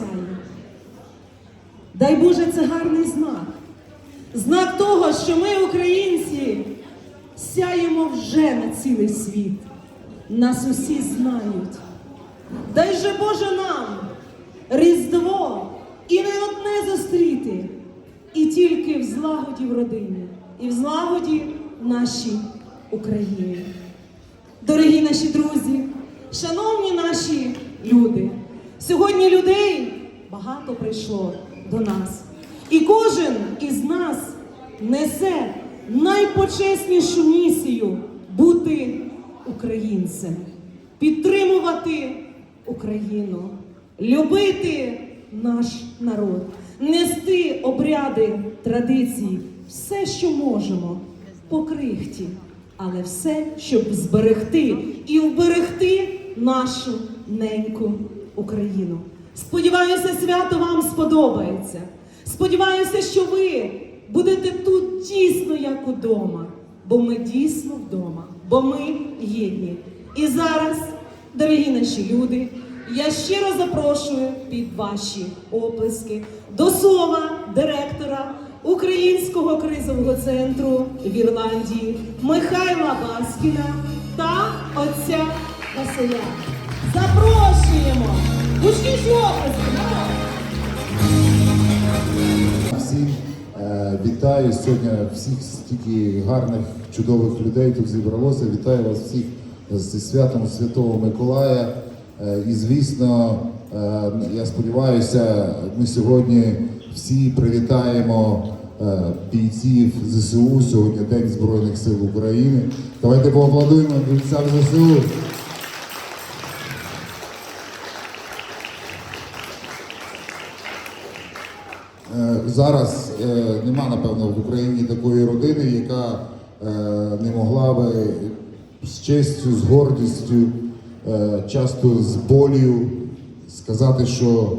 сяє. Дай Боже, це гарний знак. Знак того, що ми, українці, сяємо вже на цілий світ. Нас усі знають. Дай же Боже нам Різдво і не одне зустріти, і тільки в злагоді в родині, і в злагоді в нашій Україні. Дорогі наші друзі, шановні наші люди, сьогодні людей багато прийшло до нас. І кожен із нас несе найпочеснішу місію бути українцем, підтримувати Україну, любити наш народ, нести обряди, традиції, все, що можемо, по крихті, але все, щоб зберегти і вберегти нашу неньку Україну. Сподіваюся, свято вам сподобається. Сподіваюся, що ви будете тут дійсно як удома, бо ми дійсно вдома, бо ми єдні. І зараз, дорогі наші люди, я щиро запрошую під ваші оплески до слова директора Українського кризового центру в Ірландії Михайла Баскіна та отця Василя. Запрошуємо! Гучніші! Всім е, вітаю сьогодні всіх стільки гарних, чудових людей тут зібралося. Вітаю вас всіх зі святом Святого Миколая. Е, і звісно, е, я сподіваюся, ми сьогодні всі привітаємо бійців ЗСУ. Сьогодні День Збройних сил України. Давайте поаплодуємо бійцям ЗСУ. Зараз е, нема, напевно, в Україні такої родини, яка е, не могла би з честю, з гордістю, е, часто з болю сказати, що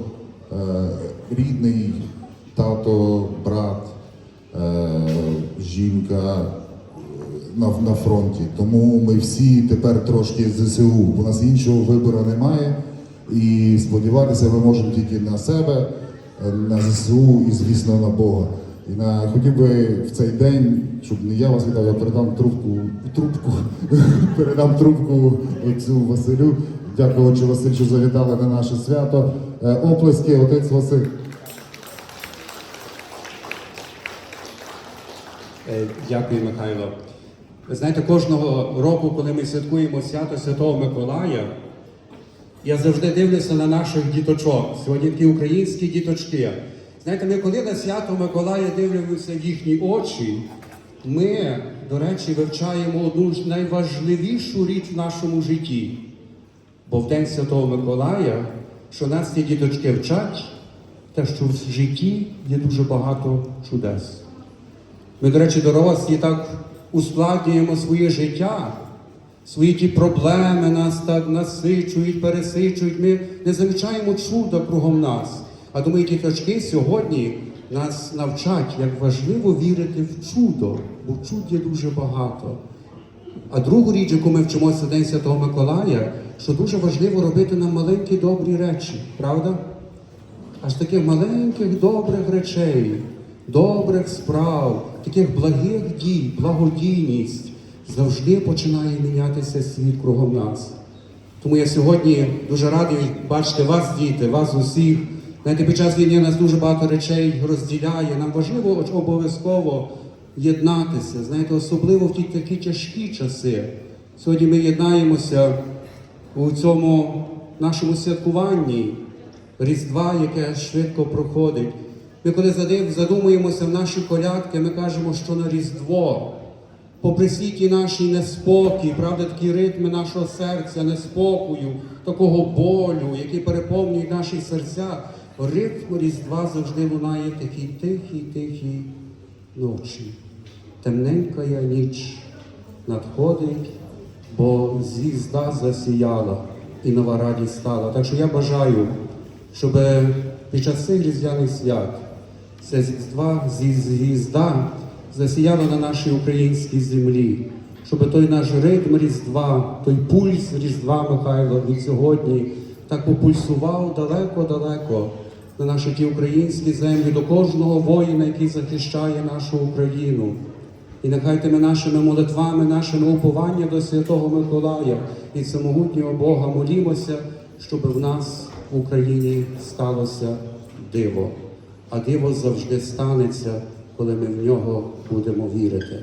е, рідний тато, брат, е, жінка е, на, фронті. Тому ми всі тепер трошки ЗСУ. У нас іншого вибору немає. І сподіватися ми можемо тільки на себе, е, на ЗСУ і, звісно, на Бога. І на хотів би в цей день, щоб не я вас вітав, я передам трубку, трубку, передам трубку отцю Василю. Дякую, отче Василь, що завітали на наше свято. Е, Оплески, отець Василь. Е, Дякую, Михайло. Ви знаєте, кожного року, коли ми святкуємо свято Святого Миколая, я завжди дивлюся на наших діточок. Сьогодні такі українські діточки. Знаєте, ми коли на свято Миколая дивимося в їхні очі, ми, до речі, вивчаємо одну з найважливішу річ в нашому житті. Бо в День Святого Миколая, що нас ці діточки вчать, те, що в житті є дуже багато чудес. Ми, до речі, дорослі так ускладнюємо своє життя, свої ті проблеми нас так насичують, пересичують. Ми не замічаємо чуда кругом нас. А думаю, діточки сьогодні нас навчать, як важливо вірити в чудо, бо чуд є дуже багато. А другу річ, яку ми вчимося День Святого Миколая, що дуже важливо робити нам маленькі добрі речі, правда? аж таких маленьких добрих речей, добрих справ, таких благих дій, благодійність завжди починає мінятися світ кругом нас. Тому я сьогодні дуже радий бачити вас, діти, вас усіх. Знаєте, під час війни нас дуже багато речей розділяє. Нам важливо обов'язково єднатися, знаєте, особливо в ті такі тяжкі часи. Сьогодні ми єднаємося у цьому нашому святкуванні. Різдва, яке швидко проходить. Ми коли задумуємося в наші колядки, ми кажемо, що на Різдво, попри всі ті наші неспокій, правда, такі ритми нашого серця, неспокою, такого болю, які переповнюють наші серця, ритм Різдва завжди лунає такій тихій, тихій ночі. Темненька я ніч надходить, бо звізда засіяла і нова радість стала. Так що я бажаю, щоб під час цих різдвяних свят ця звізда, зі- засіяла на нашій українській землі, щоб той наш ритм Різдва, той пульс Різдва Михайло від сьогодні так попульсував далеко-далеко на наші ті українські землі, до кожного воїна, який захищає нашу Україну. І нехай тими нашими молитвами, нашими упованням до Святого Миколая і всемогутнього Бога молімося, щоб в нас в Україні сталося диво. А диво завжди станеться, коли ми в нього будемо вірити.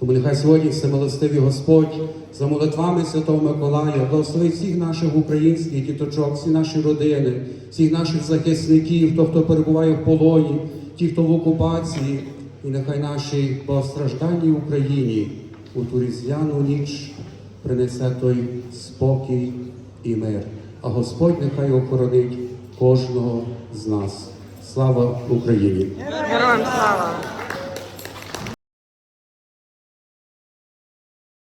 Тому нехай сьогодні всемилостивий Господь за молитвами Святого Миколая благословить всіх наших українських діточок, всі наші родини, всіх наших захисників, хто хто перебуває в полоні, ті, хто в окупації, і нехай нашій багатостраждальній Україні у ту різдвяну ніч принесе той спокій і мир. А Господь нехай охоронить кожного з нас. Слава Україні! Героям слава!